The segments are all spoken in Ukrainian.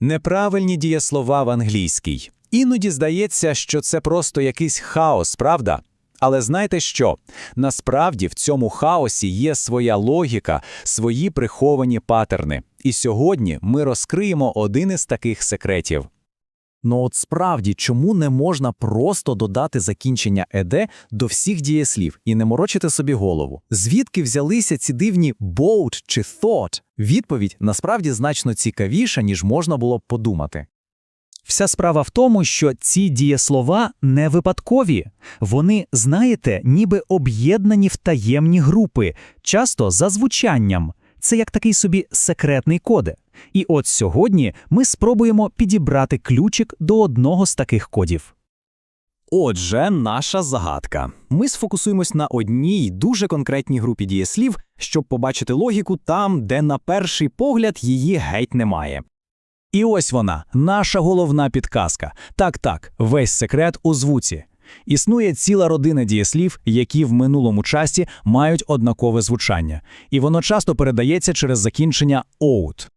Неправильні дієслова в англійській. Іноді здається, що це просто якийсь хаос, правда? Але знаєте що? Насправді в цьому хаосі є своя логіка, свої приховані патерни. І сьогодні ми розкриємо один із таких секретів. Ну от справді, чому не можна просто додати закінчення еде до всіх дієслів і не морочити собі голову? Звідки взялися ці дивні boat чи thought? Відповідь насправді значно цікавіша, ніж можна було б подумати. Вся справа в тому, що ці дієслова не випадкові. Вони, знаєте, ніби об'єднані в таємні групи, часто за звучанням. Це як такий собі секретний код. І от сьогодні ми спробуємо підібрати ключик до одного з таких кодів. Отже, наша загадка. Ми сфокусуємось на одній дуже конкретній групі дієслів, щоб побачити логіку там, де на перший погляд її геть немає. І ось вона, наша головна підказка. Так, так, весь секрет у звуці. Існує ціла родина дієслів, які в минулому часі мають однакове звучання, і воно часто передається через закінчення «out».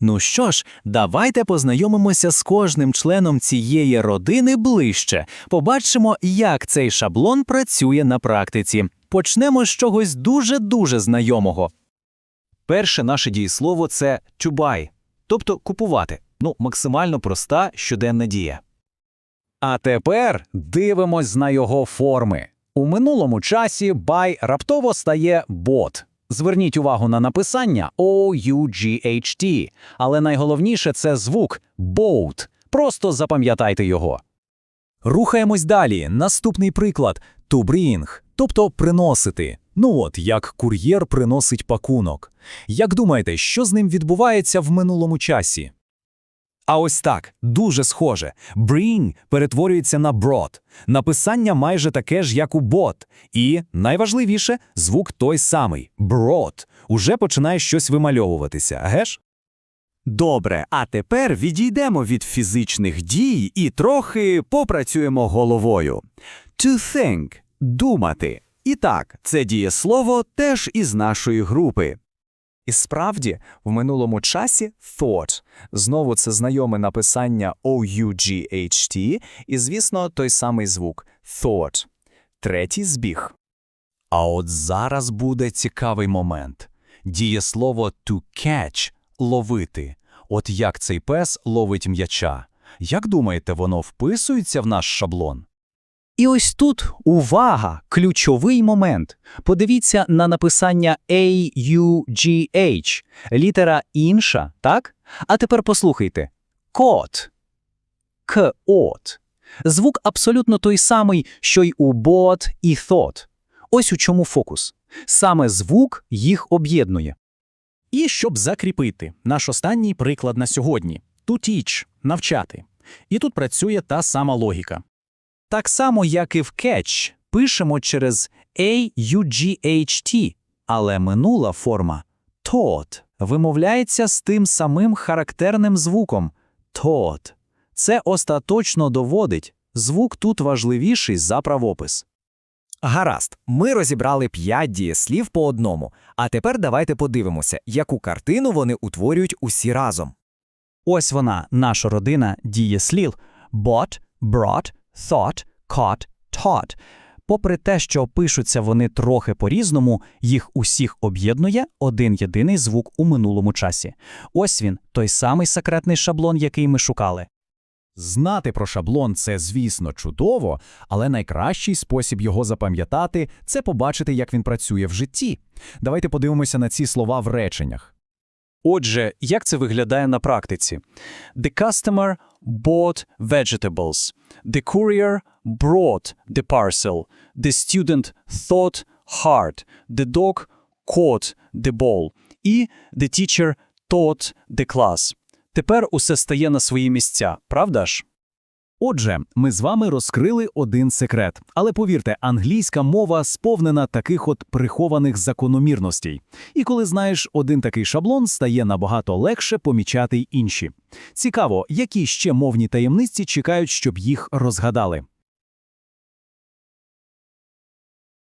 Ну що ж, давайте познайомимося з кожним членом цієї родини ближче. Побачимо, як цей шаблон працює на практиці. Почнемо з чогось дуже-дуже знайомого. Перше наше дієслово це to buy, тобто купувати. Ну, максимально проста щоденна дія. А тепер дивимось на його форми. У минулому часі buy раптово стає bought. Зверніть увагу на написання O-U-G-H-T, але найголовніше це звук boat. Просто запам'ятайте його. Рухаємось далі. Наступний приклад to bring, тобто приносити. Ну от, як кур'єр приносить пакунок. Як думаєте, що з ним відбувається в минулому часі? А ось так, дуже схоже. Bring перетворюється на brought. Написання майже таке ж, як у bot. І, найважливіше, звук той самий brought. Уже починає щось вимальовуватися, геш? Добре, а тепер відійдемо від фізичних дій і трохи попрацюємо головою. To think – думати. І так, це дієслово теж із нашої групи. І справді, в минулому часі thought. Знову це знайоме написання O-U-G-H-T, і, звісно, той самий звук thought. Третій збіг. А от зараз буде цікавий момент. Дієслово to catch – ловити. От як цей пес ловить м'яча. Як думаєте, воно вписується в наш шаблон? І ось тут увага, ключовий момент. Подивіться на написання A-U-G-H. Літера інша, так? А тепер послухайте. Кот. К-от. Звук абсолютно той самий, що й у bot і thought. Ось у чому фокус. Саме звук їх об'єднує. І щоб закріпити наш останній приклад на сьогодні – to teach – навчати. І тут працює та сама логіка. Так само, як і в catch, пишемо через A-U-G-H-T, але минула форма taught вимовляється з тим самим характерним звуком taught. Це остаточно доводить, звук тут важливіший за правопис. Гаразд, ми розібрали п'ять дієслів по одному, а тепер давайте подивимося, яку картину вони утворюють усі разом. Ось вона, наша родина дієслів bought, brought, thought, caught, taught. Попри те, що пишуться вони трохи по-різному, їх усіх об'єднує один єдиний звук у минулому часі. Ось він, той самий секретний шаблон, який ми шукали. Знати про шаблон це, звісно, чудово, але найкращий спосіб його запам'ятати це побачити, як він працює в житті. Давайте подивимося на ці слова в реченнях. Отже, як це виглядає на практиці? The customer bought vegetables. The courier brought the parcel. The student thought hard. The dog caught the ball. І the teacher taught the class. Тепер усе стає на свої місця, правда ж? Отже, ми з вами розкрили один секрет. Але повірте, англійська мова сповнена таких от прихованих закономірностей. І коли знаєш один такий шаблон, стає набагато легше помічати й інші. Цікаво, які ще мовні таємниці чекають, щоб їх розгадали.